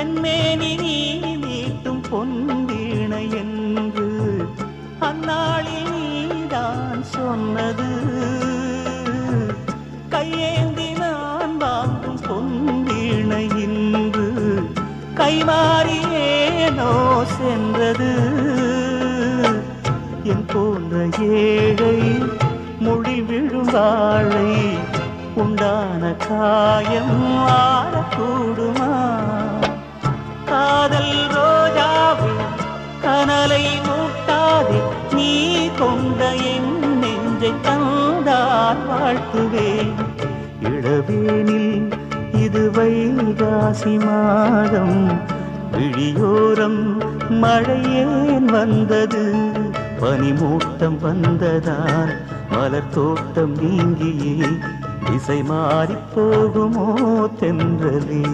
என் மேனி நீ நீட்டும் பொன்வீணை என்று அந்நாளில் நீதான் சொன்னது. கையேந்தி நான் வாங்கும் பொன்வீணை இன்று கைமாறியேனோ சென்றது. என் போன்ற ஏழை மொழி விழும் வாழை உண்டான காயம் ஆறக்கூடுமா? கனலை மூட்டாதே நீ கொண்ட என் நெஞ்சை தந்தார் வாழ்த்துவேன் இளவேனில் இது வைகாசி மாதம் விழியோரம் மழையேன் வந்தது. பனிமூட்டம் வந்ததால் மலர் தோட்டம் நீங்கியே திசை மாறிப் போகுமோ தென்றலே.